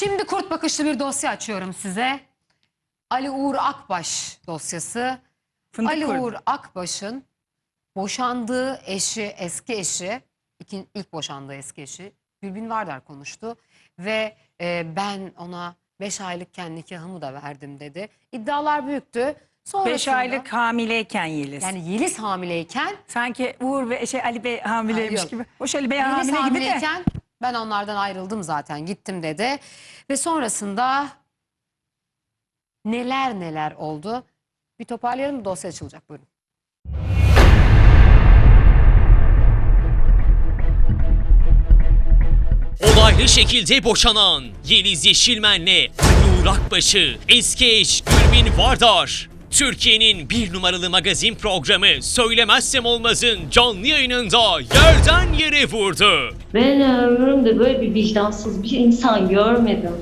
Şimdi kurt bakışlı bir dosya açıyorum size. Ali Uğur Akbaş dosyası. Fındık Ali kurdu. Uğur Akbaş'ın boşandığı eşi, eski eşi, ilk boşandığı eski eşi Gülbin Vardar konuştu. Ve e, ben ona 5 aylıkken nikahımı da verdim dedi. İddialar büyüktü. Sonrasında, 5 aylık hamileyken Yeliz. yani Yeliz hamileyken Sanki Uğur ve şey Ali Bey hamileymiş Ha, yok. gibi. Hoş Ali Bey Yeliz hamile gibi de. Ben onlardan ayrıldım zaten gittim dedi. Ve sonrasında neler neler oldu. Bir toparlayalım dosya açılacak buyurun. Olaylı şekilde boşanan Yeliz Yeşilmen'le Uğur Akbaş'ı eski eş Gülbin Vardar. Türkiye'nin bir numaralı magazin programı Söylemezsem Olmaz'ın canlı yayınında yerden yere vurdu. Ben ömrümde böyle bir vicdansız bir insan görmedim.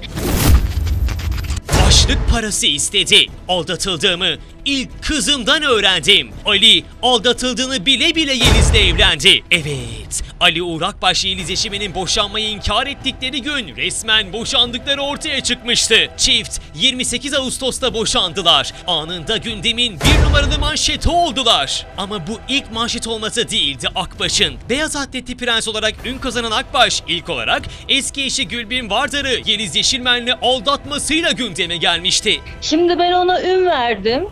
Başlık parası istedi. Aldatıldığımı ilk kızımdan öğrendim. Ali aldatıldığını bile bile Yeliz'le evlendi. Evet, Ali Uğur Akbaş Yeliz eşiminin boşanmayı inkar ettikleri gün resmen boşandıkları ortaya çıkmıştı. Çift 28 Ağustos'ta boşandılar. Anında gündemin bir numaralı manşeti oldular. Ama bu ilk manşet olması değildi Akbaş'ın. Beyaz atletli prens olarak ün kazanan Akbaş ilk olarak eski eşi Gülbin Vardar'ı Yeliz Yeşilmen'le aldatmasıyla gündeme gelmişti. Şimdi ben ona ün verdim.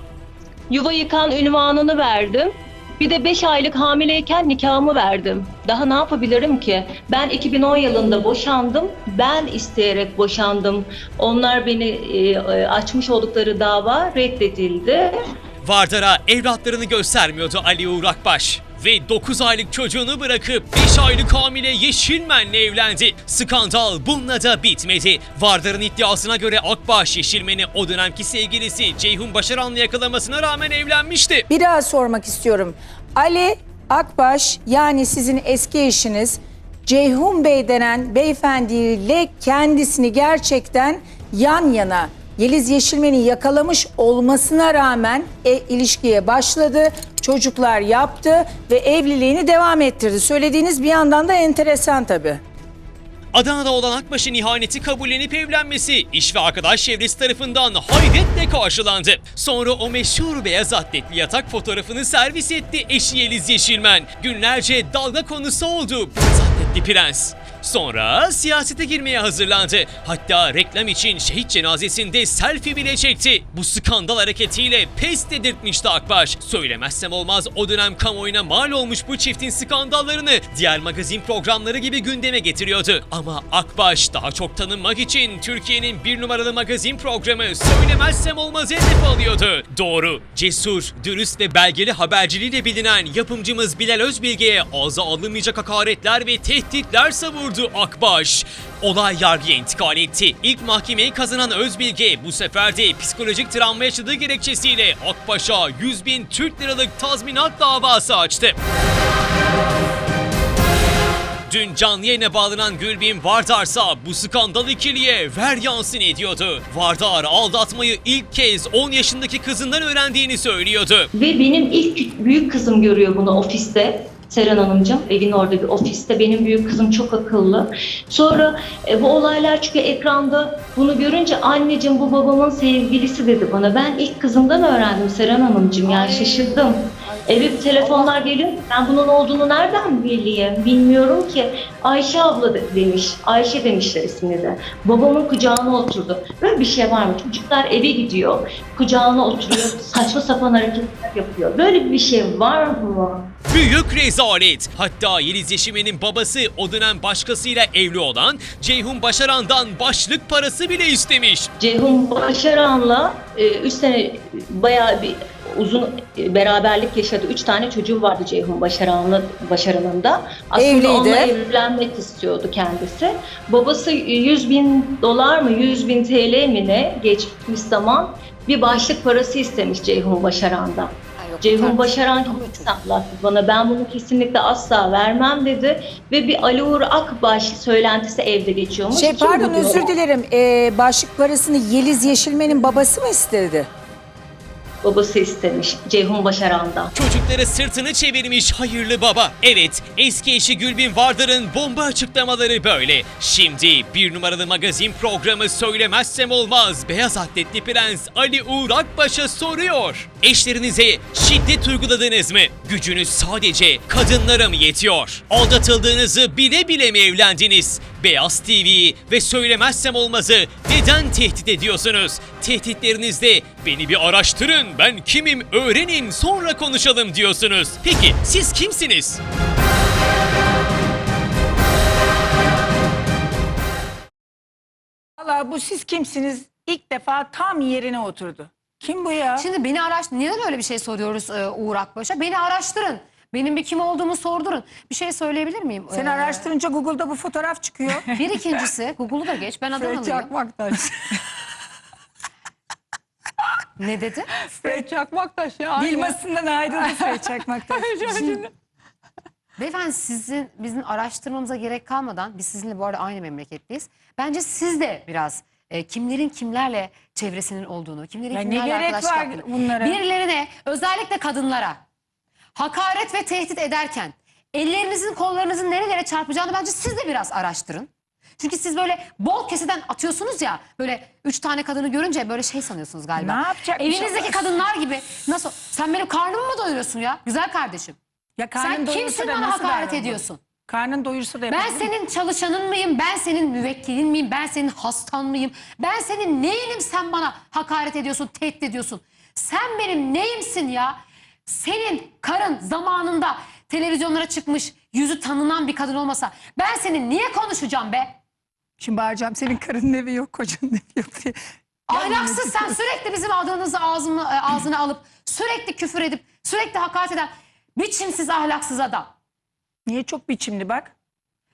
Yuva yıkan ünvanını verdim. Bir de 5 aylık hamileyken nikahımı verdim. Daha ne yapabilirim ki? Ben 2010 yılında boşandım. Ben isteyerek boşandım. Onlar beni e, e, açmış oldukları dava reddedildi. Vardar'a evlatlarını göstermiyordu Ali Uğur Akbaş. Ve 9 aylık çocuğunu bırakıp 5 aylık hamile Yeşilmen'le evlendi. Skandal bununla da bitmedi. Vardar'ın iddiasına göre Akbaş Yeşilmen'i o dönemki sevgilisi Ceyhun Başaran'la yakalamasına rağmen evlenmişti. Bir daha sormak istiyorum. Ali Akbaş yani sizin eski eşiniz Ceyhun Bey denen beyefendiyle kendisini gerçekten yan yana Yeliz Yeşilmen'i yakalamış olmasına rağmen e, ilişkiye başladı. Çocuklar yaptı ve evliliğini devam ettirdi. Söylediğiniz bir yandan da enteresan tabii. Adana'da olan Akbaş'ın ihaneti kabullenip evlenmesi iş ve arkadaş çevresi tarafından hayretle karşılandı. Sonra o meşhur beyaz atletli yatak fotoğrafını servis etti eşi Yeliz Yeşilmen. Günlerce dalga konusu oldu beyaz atletli prens. Sonra siyasete girmeye hazırlandı. Hatta reklam için şehit cenazesinde selfie bile çekti. Bu skandal hareketiyle pes dedirtmişti Akbaş. Söylemezsem olmaz o dönem kamuoyuna mal olmuş bu çiftin skandallarını diğer magazin programları gibi gündeme getiriyordu. Ama Akbaş daha çok tanınmak için Türkiye'nin bir numaralı magazin programı Söylemezsem Olmaz hedef alıyordu. Doğru, cesur, dürüst ve belgeli haberciliğiyle bilinen yapımcımız Bilal Özbilge'ye ağza alınmayacak hakaretler ve tehditler savurdu Akbaş. Olay yargıya intikal etti. İlk mahkemeyi kazanan Özbilge bu sefer de psikolojik travma yaşadığı gerekçesiyle Akbaş'a 100 bin Türk liralık tazminat davası açtı. Dün canlı yayına bağlanan Gülbin Vardar'sa bu skandal ikiliye ver yansın ediyordu. Vardar aldatmayı ilk kez 10 yaşındaki kızından öğrendiğini söylüyordu. Ve benim ilk büyük kızım görüyor bunu ofiste. Seren Hanımcığım evin orada bir ofiste. Benim büyük kızım çok akıllı. Sonra e, bu olaylar çünkü ekranda bunu görünce anneciğim bu babamın sevgilisi dedi bana. Ben ilk kızımdan öğrendim Seren Hanımcığım. Yani şaşırdım. Eve telefonlar geliyor. Ben bunun olduğunu nereden bileyim? Bilmiyorum ki. Ayşe abla de- demiş. Ayşe demişler ismini de. Babamın kucağına oturdu. Böyle bir şey var mı? Çocuklar eve gidiyor. Kucağına oturuyor. Saçma sapan hareketler yapıyor. Böyle bir şey var mı? Büyük rezalet. Hatta Yeliz Yeşilmen'in babası o dönem başkasıyla evli olan Ceyhun Başaran'dan başlık parası bile istemiş. Ceyhun Başaran'la 3 sene bayağı bir uzun e, beraberlik yaşadı. Üç tane çocuğu vardı Ceyhun Başaran'la Başaran'ın da. Aslında Evliydi. onunla evlenmek istiyordu kendisi. Babası 100 bin dolar mı 100 bin TL mi ne geçmiş zaman bir başlık parası istemiş Ceyhun Başaran'dan. Yok, Ceyhun. Başaran çok- hesaplattı bana. Ben bunu kesinlikle asla vermem dedi. Ve bir Ali Uğur Akbaş söylentisi evde geçiyormuş. Şey Kim pardon özür dilerim. Ee, başlık parasını Yeliz Yeşilmen'in babası mı istedi? Babası istemiş Ceyhun Başaran'dan. Çocuklara sırtını çevirmiş hayırlı baba. Evet, eski eşi Gülbin Vardar'ın bomba açıklamaları böyle. Şimdi bir numaralı magazin programı Söylemezsem Olmaz Beyaz Atletli Prens Ali Uğur Akbaş'a soruyor. Eşlerinize şiddet uyguladınız mı? Gücünüz sadece kadınlara mı yetiyor? Aldatıldığınızı bile bile mi evlendiniz? Beyaz TV ve Söylemezsem Olmaz'ı neden tehdit ediyorsunuz? Tehditlerinizde beni bir araştırın, ben kimim öğrenin sonra konuşalım diyorsunuz. Peki siz kimsiniz? Valla bu siz kimsiniz? İlk defa tam yerine oturdu. Kim bu ya? Şimdi beni araş neden öyle bir şey soruyoruz e, Uğur Akbaş'a? Beni araştırın. Benim bir kim olduğumu sordurun. Bir şey söyleyebilir miyim? Sen Ee, araştırınca Google'da bu fotoğraf çıkıyor. Bir ikincisi Google'u da geç. Ben Adanalıyım. Çakmaktaş. Ne dedi? Fred Çakmaktaş ya. Bilmesinden ayrıldı Fred Çakmak'tan. Beyefendi sizin bizim araştırmamıza gerek kalmadan biz sizinle bu arada aynı memleketteyiz. Bence siz de biraz e, kimlerin kimlerle çevresinin olduğunu, kimlerin Ya ne kimlerle gerek arkadaşlık var yaptığını, bunlara? Birilerine özellikle kadınlara hakaret ve tehdit ederken ellerinizin kollarınızın nerelere çarpacağını bence siz de biraz araştırın. Çünkü siz böyle bol keseden atıyorsunuz ya böyle üç tane kadını görünce böyle şey sanıyorsunuz galiba. Ne yapacakmış Evinizdeki kadınlar gibi. Nasıl? Sen benim karnımı mı doyuruyorsun ya? Güzel kardeşim. Ya Sen kimsin bana hakaret ediyorsun? Karnın doyursa da Ben yapabilir senin çalışanın mıyım? Ben senin müvekkilin miyim? Ben senin hastan mıyım? Ben senin neyinim sen bana hakaret ediyorsun, tehdit ediyorsun? Sen benim neyimsin ya? Senin karın zamanında televizyonlara çıkmış, yüzü tanınan bir kadın olmasa ben senin niye konuşacağım be? Şimdi bağıracağım senin karının evi yok kocanın evi yok diye. Ahlaksız sen sürekli bizim adımızı ağzını, e, ağzına alıp sürekli küfür edip sürekli hakaret eden biçimsiz ahlaksız adam. Niye çok biçimli bak.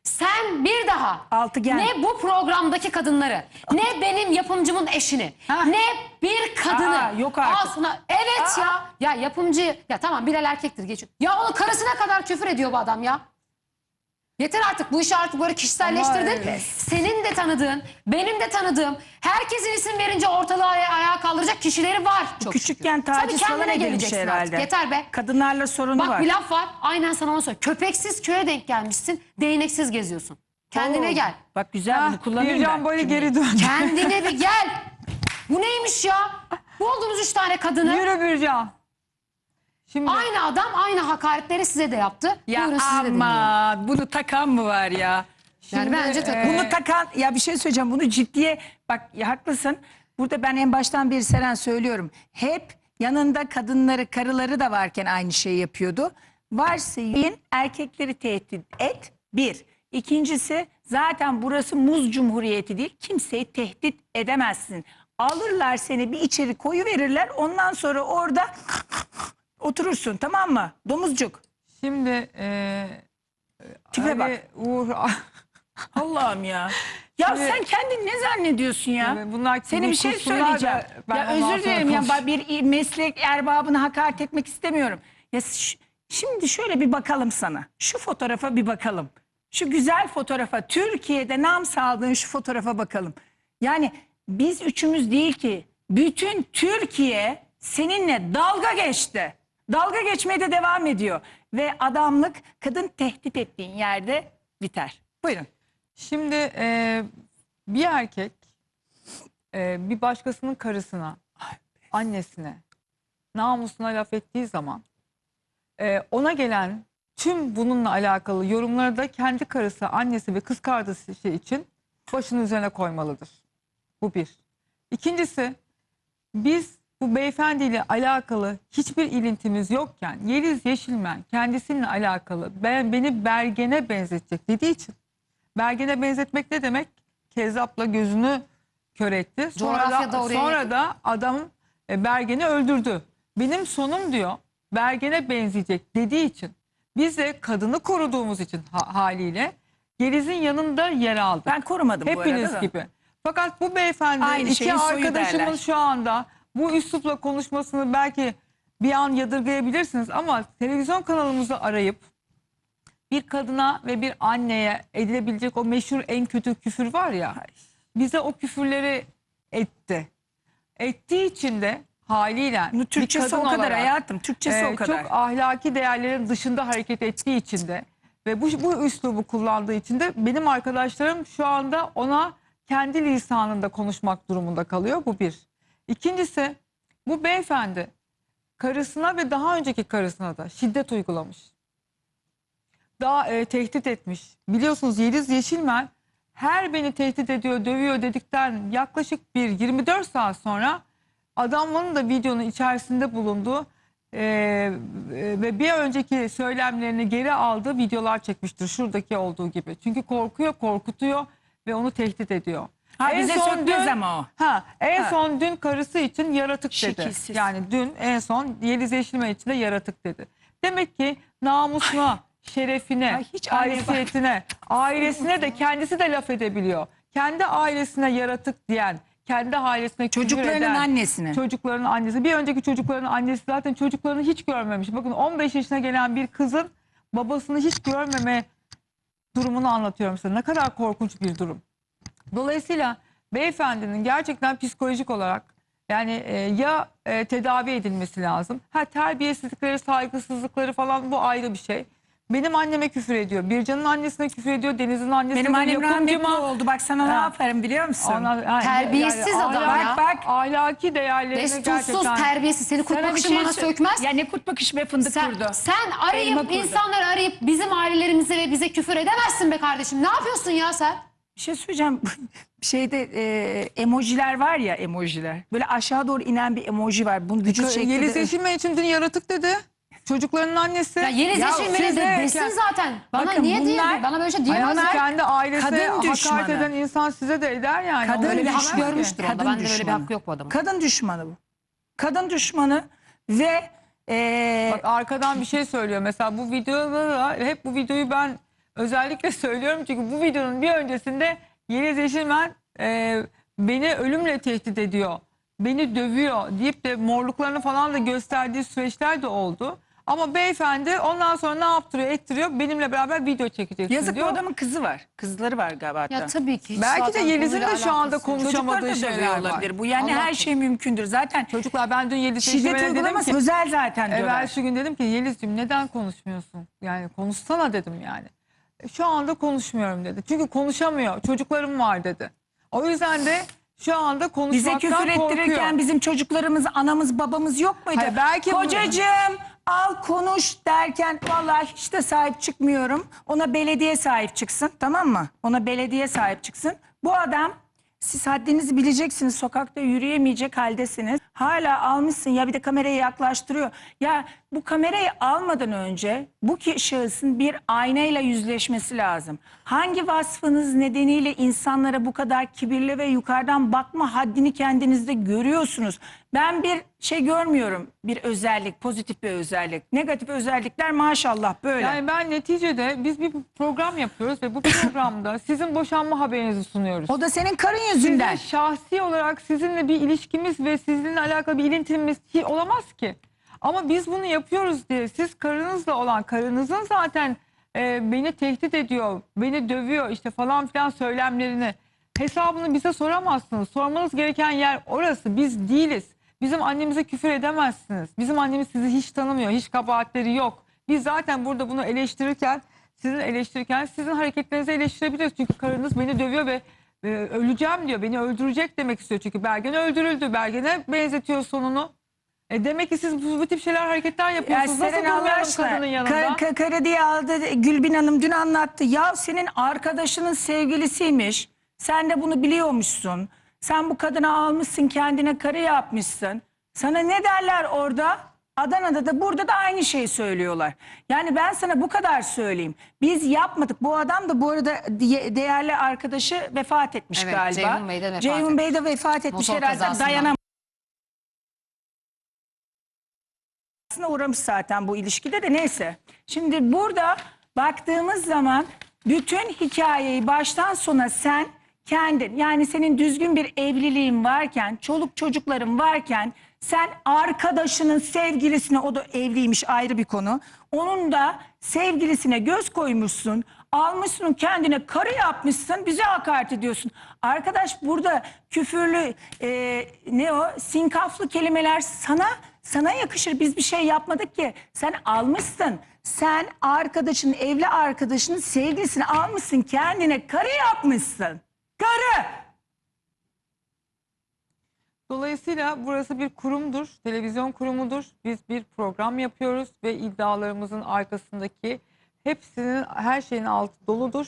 Sen bir daha Altıgen. ne bu programdaki kadınları ne benim yapımcımın eşini Ha. ne bir kadını Aa, yok artık. ağzına- evet ya ya yapımcı ya tamam Bilal erkektir geçiyor. Ya onun karısına kadar küfür ediyor bu adam ya. Yeter artık bu işi artık böyle kişiselleştirdin. Senin de tanıdığın, benim de tanıdığım, herkesin isim verince ortalığı aya- ayağa kaldıracak kişileri var. Çok Küçükken şükür. taciz bir falan kendine edilmiş geleceksin herhalde. artık. Yeter be. Kadınlarla sorunu Bak var. bir laf var. Aynen sana onu söyle. Köpeksiz köye denk gelmişsin. Değneksiz geziyorsun. Kendine Oo. gel. Bak güzel bunu kullanayım Bircan ben. böyle cümleyi. geri dön. Kendine bir gel. Bu neymiş ya? Buldunuz üç tane kadını. Yürü Bircan. Şimdi Aynı adam aynı hakaretleri size de yaptı. Ya Buyurun sizi de dinleyelim. bunu takan mı var ya? Yani bence takın. Bunu takan ya bir şey söyleyeceğim bunu ciddiye bak ya haklısın. Burada ben en baştan bir Seren söylüyorum. Hep yanında kadınları karıları da varken aynı şeyi yapıyordu. Varsayın erkekleri tehdit et bir. İkincisi zaten burası muz cumhuriyeti değil. Kimseyi tehdit edemezsin. Alırlar seni bir içeri koyu verirler. Ondan sonra orada oturursun tamam mı? Domuzcuk. şimdi e, Tipe Ali bak. Uğur Allah'ım ya. Ya Şimdi- sen kendini ne zannediyorsun ya? Evet, bunlar Senin bir şey da söyleyeceğim. ben Ya ondan özür sonra dilerim ya bir meslek erbabını hakaret etmek istemiyorum. Ya ş- şimdi şöyle bir bakalım sana. Şu fotoğrafa bir bakalım. Şu güzel fotoğrafa Türkiye'de nam saldığın şu fotoğrafa bakalım. Yani biz üçümüz değil ki bütün Türkiye seninle dalga geçti. Dalga geçmeye de devam ediyor. Ve adamlık kadın tehdit ettiğin yerde biter. Buyurun. Şimdi e, bir erkek e, bir başkasının karısına, annesine, namusuna laf ettiği zaman e, ona gelen tüm bununla alakalı yorumları da kendi karısı, annesi ve kız kardeşi için başının üzerine koymalıdır. Bu bir. İkincisi biz bu beyefendiyle alakalı hiçbir ilintimiz yokken Yeliz Yeşilmen kendisiyle alakalı ben beni Bergen'e benzetecek dediği için Bergen'e benzetmek ne demek? Kezzapla gözünü kör etti. Sonra Coğrafya da da, oraya sonra da adam e, Bergen'i öldürdü. Benim sonum diyor Bergen'e benzeyecek dediği için biz de kadını koruduğumuz için ha- haliyle Yeliz'in yanında yer aldık. Ben korumadım bu Hepiniz arada da. gibi. Fakat bu beyefendi Aynı iki şeyin arkadaşımın derler. şu anda bu üslupla konuşmasını belki bir an yadırgayabilirsiniz ama televizyon kanalımızı arayıp bir kadına ve bir anneye edilebilecek o meşhur en kötü küfür var ya bize o küfürleri etti. Ettiği için de haliyle Bunu bir Türkçesi kadın o kadar olarak, hayatım. Türkçesi e, o kadar. Çok ahlaki değerlerin dışında hareket ettiği için de ve bu, bu üslubu kullandığı için de benim arkadaşlarım şu anda ona kendi lisanında konuşmak durumunda kalıyor. Bu bir. İkincisi bu beyefendi karısına ve daha önceki karısına da şiddet uygulamış. Daha e, tehdit etmiş. Biliyorsunuz Yeliz Yeşilmen her beni tehdit ediyor, dövüyor dedikten yaklaşık bir 24 saat sonra adamların da videonun içerisinde bulunduğu e, e, ve bir önceki söylemlerini geri aldığı videolar çekmiştir. Şuradaki olduğu gibi. Çünkü korkuyor, korkutuyor ve onu tehdit ediyor. Ha, En bize son sürpriz dün- ama o. Ha, en Ha. son dün karısı için yaratık dedi. Şekilsiz. Yani dün en son Yeliz Yeşilmen için de yaratık dedi. Demek ki namusuna, şerefine, Ay, hiç haysiyetine, ailesine de kendisi de laf edebiliyor. Kendi ailesine yaratık diyen, kendi ailesine küfür Çocuklarının eden, annesine. Çocukların annesi. Bir önceki çocukların annesi zaten çocuklarını hiç görmemiş. Bakın 15 yaşına gelen bir kızın babasını hiç görmeme durumunu anlatıyorum size. Ne kadar korkunç bir durum. Dolayısıyla beyefendinin gerçekten psikolojik olarak yani e, ya e, tedavi edilmesi lazım. Ha terbiyesizlikleri, saygısızlıkları falan bu ayrı bir şey. Benim anneme küfür ediyor. Bircan'ın annesine küfür ediyor. Deniz'in annesine Benim annem rahmetli oldu. Bak sana ne Ha. yaparım biliyor musun? Ona- yani- Terbiyesiz yani adam ahlak- ya. Bak. Ahlaki değerlerini Destursuz, gerçekten... terbiyesiz. Seni kurt bakışın şey bana sö- sökmez. Ya ne kurt bakış be fındık Sen, kurdu. sen arayıp Elma kurdu. insanları arayıp bizim ailelerimize ve bize küfür edemezsin be kardeşim. Ne yapıyorsun ya sen? Bir şey söyleyeceğim. Şeyde e, emojiler var ya emojiler. Böyle aşağı doğru inen bir emoji var. Bunun vücut şekli Yeliz Yeşilmen için dün yaratık dedi. Çocuklarının annesi. Ya Yeliz Ya de de- desin zaten. Bana Bakın niye diyor? bunlar- Bana böyle şey Hayatım diyemezler. kendi ailesine Kadın hakaret düşmanı. eden insan size de eder yani. Kadın Öyle Öyle bir hak düşmanı. görmüştür onda. Kadın Bende böyle bir düşmanı. hakkı yok bu adamın. Kadın düşmanı bu. Kadın düşmanı ve e, Bak arkadan bir şey söylüyor. Mesela bu videoda da hep bu videoyu ben özellikle söylüyorum. Çünkü bu videonun bir öncesinde Yeliz Yeşilmen e, beni ölümle tehdit ediyor. Beni dövüyor deyip de morluklarını falan da gösterdiği süreçler de oldu. Ama beyefendi ondan sonra ne yaptırıyor ettiriyor benimle beraber video çekeceksin yazık bu diyor. adamın kızı var. Kızları var galiba hatta. Ya tabii ki. hiç Belki de zaten Yeliz'in konuyla de şu anda alakası yok. konuş- Çocuklar konuşamadığı da şeyler dövüyor var. olabilir. Bu yani Allah her şey mümkündür. Zaten Çocuklar ben dün Yeliz şiddet Yeşilmen'e dedim uygulaması ki özel zaten Evvel diyorlar. şu gün dedim ki Yeliz'cim neden konuşmuyorsun? Yani konuşsana dedim yani. "E, Şu anda konuşmuyorum dedi. Çünkü konuşamıyor. Çocuklarım var dedi. O yüzden de şu anda Bize konuşmaktan küfür korkuyor. ettirirken bizim çocuklarımız, anamız, babamız yok muydu? Hayır, belki bu- Kocacığım al konuş derken vallahi hiç de sahip çıkmıyorum. Ona belediye sahip çıksın tamam mı? Ona belediye sahip çıksın. Bu adam siz haddinizi bileceksiniz. Sokakta yürüyemeyecek haldesiniz. Hala almışsın ya bir de kamerayı yaklaştırıyor. Ya bu kamerayı almadan önce bu şahısın bir aynayla yüzleşmesi lazım. Hangi vasfınız nedeniyle insanlara bu kadar kibirli ve yukarıdan bakma haddini kendinizde görüyorsunuz? Ben bir şey görmüyorum. Bir özellik, pozitif bir özellik. Negatif özellikler maşallah böyle. Yani ben neticede biz bir program yapıyoruz ve bu programda sizin boşanma haberinizi sunuyoruz. o da senin karın yüzünden. Sizin şahsi olarak sizinle bir ilişkimiz ve sizinle alakalı bir ilintimiz ki olamaz ki. Ama biz bunu yapıyoruz diye siz karınızla olan karınızın zaten e, beni tehdit ediyor, beni dövüyor işte falan filan söylemlerini hesabını bize soramazsınız. Sormanız gereken yer orası. Biz değiliz. Bizim annemize küfür edemezsiniz. Bizim annemiz sizi hiç tanımıyor. Hiç kabahatleri yok. Biz zaten burada bunu eleştirirken sizin eleştirirken sizin hareketlerinizi eleştirebiliriz. Çünkü karınız beni dövüyor ve e, öleceğim diyor. Beni öldürecek demek istiyor. Çünkü Bergen öldürüldü. Bergen'e benzetiyor sonunu. E demek ki siz bu, bu tip şeyler hareketler Ya yapıyorsunuz. Nasıl Allah durmayalım aşkına, kadının yanında? Kar, kar- karı diye aldı Gülbin Hanım dün anlattı. Ya senin arkadaşının sevgilisiymiş. Sen de bunu biliyormuşsun. Sen bu kadını almışsın kendine karı yapmışsın. Sana ne derler orada? Adana'da da burada da aynı şeyi söylüyorlar. Yani ben sana bu kadar söyleyeyim. Biz yapmadık. Bu adam da bu arada diye- değerli arkadaşı vefat etmiş Evet, galiba. Ceyhun Bey de vefat Ceyhun Bey de etmiş. vefat etmiş Motor herhalde kazasından. dayanamamış. aslında uğramış zaten bu ilişkide de neyse. Şimdi burada baktığımız zaman bütün hikayeyi baştan sona sen kendin yani senin düzgün bir evliliğin varken, çoluk çocukların varken sen arkadaşının sevgilisine o da evliymiş ayrı bir konu. Onun da sevgilisine göz koymuşsun. Almışsın kendine karı yapmışsın bize hakaret ediyorsun. Arkadaş burada küfürlü e, ne o sinkaflı kelimeler sana sana yakışır. Biz bir şey yapmadık ki. Sen almışsın. Sen arkadaşın evli arkadaşının sevgilisini almışsın kendine karı yapmışsın. Karı. Dolayısıyla burası bir kurumdur, televizyon kurumudur. Biz bir program yapıyoruz ve iddialarımızın arkasındaki hepsinin her şeyin altı doludur.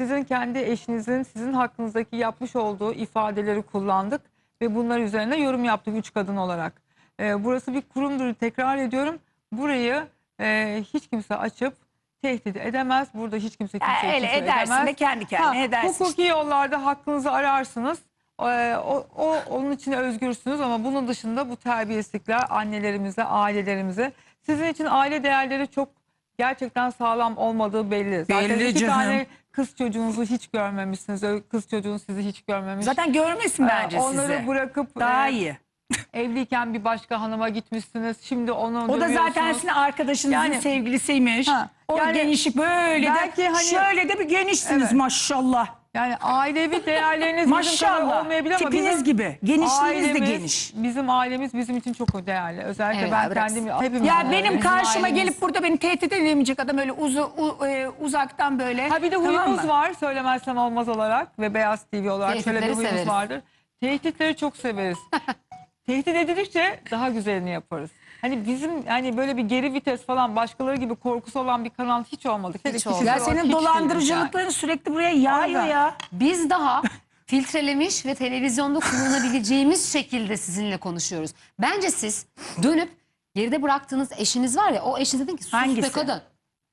Sizin kendi eşinizin sizin hakkınızdaki yapmış olduğu ifadeleri kullandık ve bunlar üzerine yorum yaptık üç kadın olarak. Ee, burası bir kurumdur tekrar ediyorum. Burayı e, hiç kimse açıp tehdit edemez. Burada hiç kimse Ya kimseyi öyle küfür edersin edemez. de kendi kendine Ha, edersin. Hukuki yollarda hakkınızı ararsınız. Ee, o, o onun için özgürsünüz ama bunun dışında bu terbiyesizlikler annelerimize, ailelerimize. Sizin için aile değerleri çok gerçekten sağlam olmadığı belli. Zaten Belli iki canım. tane kız çocuğunuzu hiç görmemişsiniz. Kız çocuğunuz sizi hiç görmemiş. Zaten görmesin Ee, bence Onları sizi. bırakıp Daha e, iyi. evliyken bir başka hanıma gitmişsiniz. Şimdi onu O da zaten dövüyorsunuz. sizin arkadaşınızın Yani- sevgilisiymiş. Ha, o yani genişlik böyle belki de hani- şöyle de bir genişsiniz Evet. maşallah. Yani ailevi değerleriniz bizim kadar Maşallah. olmayabilir ama Tipiniz bizim gibi. Genişliğiniz de ailemiz, geniş. Bizim ailemiz bizim için çok değerli. Özellikle Evet, ben bırak. kendim hepimiz Ya öyle. benim Bizim karşıma ailemiz- gelip burada beni tehdit edemeyecek adam öyle uzu, u- e, uzaktan böyle. Ha bir de Tamam huyumuz mı? var söylemezsem olmaz olarak ve Beyaz TV olarak şöyle bir Tehditleri huyumuz severiz. vardır. Tehditleri çok severiz. Tehdit edildikçe daha güzelini yaparız. Hani bizim hani böyle bir geri vites falan başkaları gibi korkusu olan bir kanal hiç olmadık. Hele Hiç olmadı. Ya senin dolandırıcılıkların sürekli buraya yağıyor ya. Biz daha filtrelemiş ve televizyonda kullanabileceğimiz şekilde sizinle konuşuyoruz. Bence siz dönüp geride bıraktığınız eşiniz var ya o eşiniz dedin ki sus be Hangisi? kadın.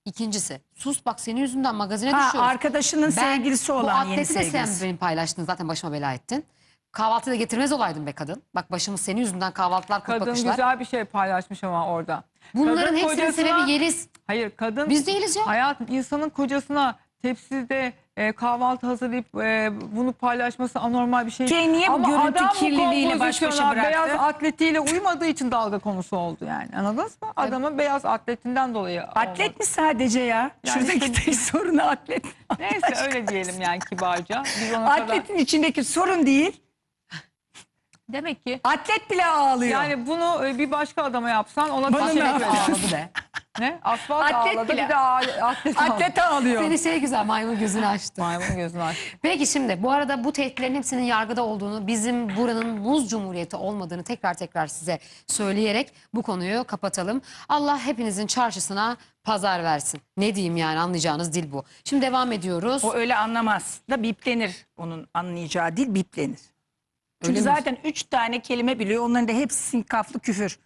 İkincisi sus bak senin yüzünden magazine Ha, düşüyoruz. arkadaşının Ben sevgilisi bu olan yeni atleti de sen sevgilisi. benim paylaştın zaten başıma bela ettin. Kahvaltıda getirmez olaydın be kadın. Bak başımız senin yüzünden kahvaltılar kırk Kadın bakışlar. güzel bir şey paylaşmış ama orada. Bunların Kadın hepsinin kocasına- sebebi Yeliz. Hayır kadın Biz değiliz ya. hayatım insanın kocasına tepside e, kahvaltı hazırlayıp e, bunu paylaşması anormal bir şey. Ki niye bu Ama görüntü adam kirliliğiyle baş başa kompozisyona, bıraktı? Beyaz atletiyle uymadığı için dalga konusu oldu yani. Anladınız mı? Adamın beyaz atletinden dolayı olmadı. Atlet mi sadece ya? Yani Şuradaki işte- tek sorunu atlet. Neyse öyle diyelim yani kibarca. Biz ona kadar... Atletin içindeki sorun değil. Demek ki Atlet bile ağlıyor. yani bunu e, bir başka adama yapsan ona Bana ne ederim. yapıyorsun? Ağladı be. Ne? Asfalt Atlet ağladı bile. bir de ağ- atlet. Atlet ağlıyor. Seni şey güzel maymun gözünü açtı. Maymun gözünü aç. Peki şimdi bu arada bu tehditlerin hepsinin yargıda olduğunu, bizim buranın muz cumhuriyeti olmadığını tekrar tekrar size söyleyerek bu konuyu kapatalım. Allah hepinizin çarşısına pazar versin. Ne diyeyim yani anlayacağınız dil bu. Şimdi devam ediyoruz. O öyle anlamaz. Da biplenir. Onun anlayacağı dil biplenir. Çünkü Öyle mi? zaten üç tane kelime biliyor. Onların da hepsi sinkaflı küfür.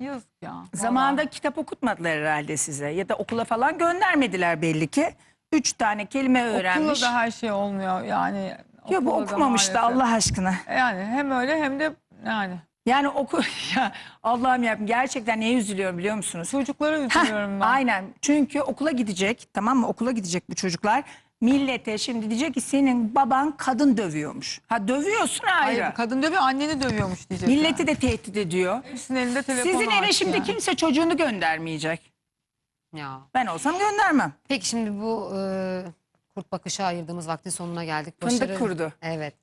Yazık ya. Zamanında kitap okutmadılar herhalde size. Ya da okula falan göndermediler belli ki. Üç tane kelime öğrenmiş. Okulda da her şey olmuyor yani. Yok bu okumamış da. Allah aşkına. Yani hem öyle hem de yani. Yani oku ya Allah'ım ya gerçekten neye üzülüyorum biliyor musunuz? Çocuklara Heh, üzülüyorum ben. Aynen. Çünkü okula gidecek tamam mı? Okula gidecek bu çocuklar. Millete şimdi diyecek ki senin baban kadın dövüyormuş. Ha dövüyorsun ayrı. Hayır, kadın dövüyor anneni dövüyormuş diyecek. Milleti de tehdit ediyor. Hepsinin elinde telefon Sizin eve şimdi yani. kimse çocuğunu göndermeyecek. Ya. Ben olsam göndermem. Peki şimdi bu e, kurt bakışa ayırdığımız vaktin sonuna geldik. Fındık kurdu. Evet.